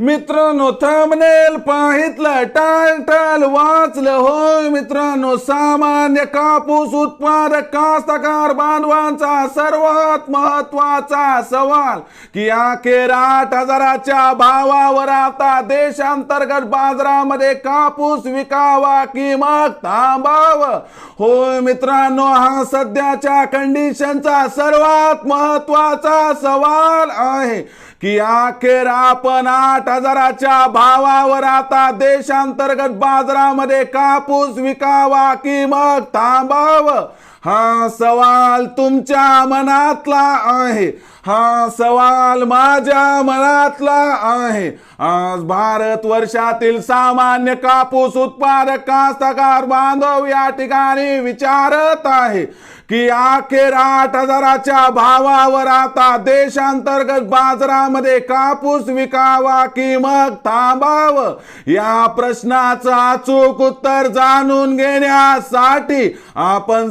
मित्रांनो thumbnail पाहितलं title वाचलं होय मित्रांनो सामान्य कापूस उत्पादक कास्तकार बांधवांचा सर्वात महत्त्वाचा सवाल की अखेर आठ हजाराच्या भावावर आता देशांतर्गत बाजारामध्ये कापूस विकावा की मग थांबावं? होय मित्रांनो हा सध्याच्या कंडिशनचा सर्वात महत्त्वाचा सवाल आहे. की अखेर आपण आठ हजाराच्या भावावर आता देशांतर्गत बाजारामध्ये कापूस विकावा की मग थांबावं? हा सवाल तुमच्या मनातला आहे. हा सवाल माझ्या मनातला आहे. आज भारत वर्षातील सामान्य कापूस उत्पादक कास्तकार बांधव या ठिकाणी विचारत आहे की अखेर आठ हजाराच्या भावावर आता देशांतर्गत बाजारामध्ये कापूस विकावा की मग थांबावं? या प्रश्नाचं अचूक उत्तर जाणून घेण्यासाठी आपण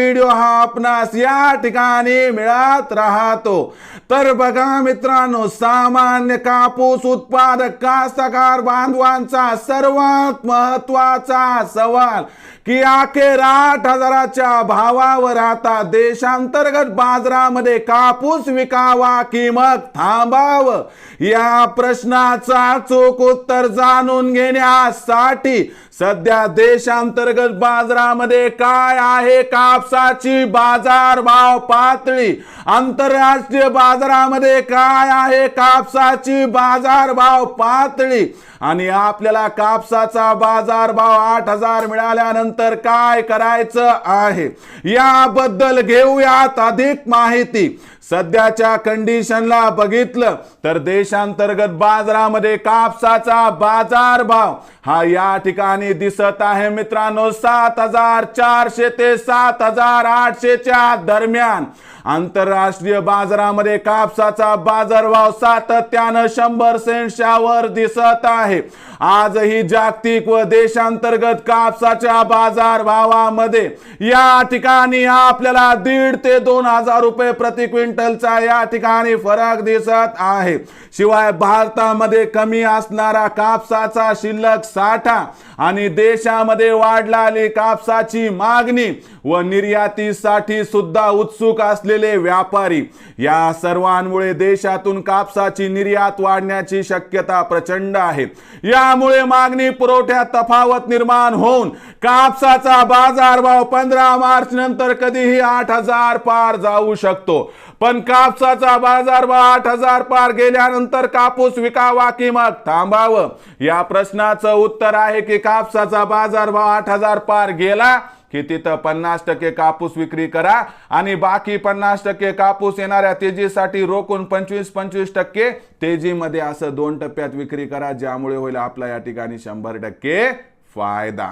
व्हिडिओ हा आपणास या ठिकाणी मिळत राहतो. तर बघा मित्रांनो सामान्य कापूस उत्पादक कास्तकार बांधवांचा सर्वात महत्त्वाचा सवाल की अखेर आठ हजाराच्या भावावर आता देशांतर्गत बाजारामध्ये कापूस विकावा की मग थांबावं? या प्रश्नाचा चोख उत्तर जाणून घेण्यासाठी सध्या देशांतर्गत बाजारामध्ये काय आहे कापसाची बाजार भाव पातळी. आंतरराष्ट्रीय बाजारामध्ये काय आहे? कापसाची बाजार भाव पातळी. आणि आपल्याला कापसाचा बाजार भाव आठ हजार मिळाल्यानंतर काय करायचं आहे? याबद्दल घेऊयात अधिक माहिती. सध्याच्या कंडिशनला बघितलं तर देशांतर्गत बाजारामध्ये कापसाचा बाजार भाव हा या ठिकाणी दिसत आहे मित्रांनो सात हजार चारशे ते सात हजार आठशेच्या दरम्यान आंतरराष्ट्रीय बाजारामध्ये कापसाचा बाजारभाव सातत्यानं शंभर सेंटच्या वर दिसत आहे. आजही जागतिक व देशांतर्गत कापसाच्या बाजार भावामध्ये या ठिकाणी आपल्याला दीड ते दोन हजार रुपये प्रति क्विंटलचा या ठिकाणी फरक दिसत आहे. शिवाय भारतामध्ये कमी असणारा कापसाचा शिल्लक साठा आणि देशामध्ये वाढलेली कापसाची मागणी व निर्यातीसाठी सुद्धा उत्सुक असलेले व्यापारी या सर्वांमुळे देशातून कापसाची निर्यात वाढण्याची शक्यता प्रचंड आहे. यामुळे मागणी पुरवठ्यात तफावत निर्माण होऊन कापसाचा बाजारभाव पंधरा मार्च नंतर कधीही आठ हजार पार जाऊ शकतो. पण कापसाचा बाजारभाव आठ हजार पार गेल्यानंतर कापूस विकावा की मग थांबावं? या प्रश्नाचं उत्तर आहे की कापसाचा बाजारभाव आठ हजार पार गेला की तिथं पन्नास टक्के कापूस विक्री करा आणि बाकी पन्नास टक्के कापूस येणाऱ्या तेजीसाठी रोखून पंचवीस पंचवीस टक्के तेजीमध्ये असं दोन टप्प्यात विक्री करा ज्यामुळे होईल आपला या ठिकाणी शंभर टक्के फायदा.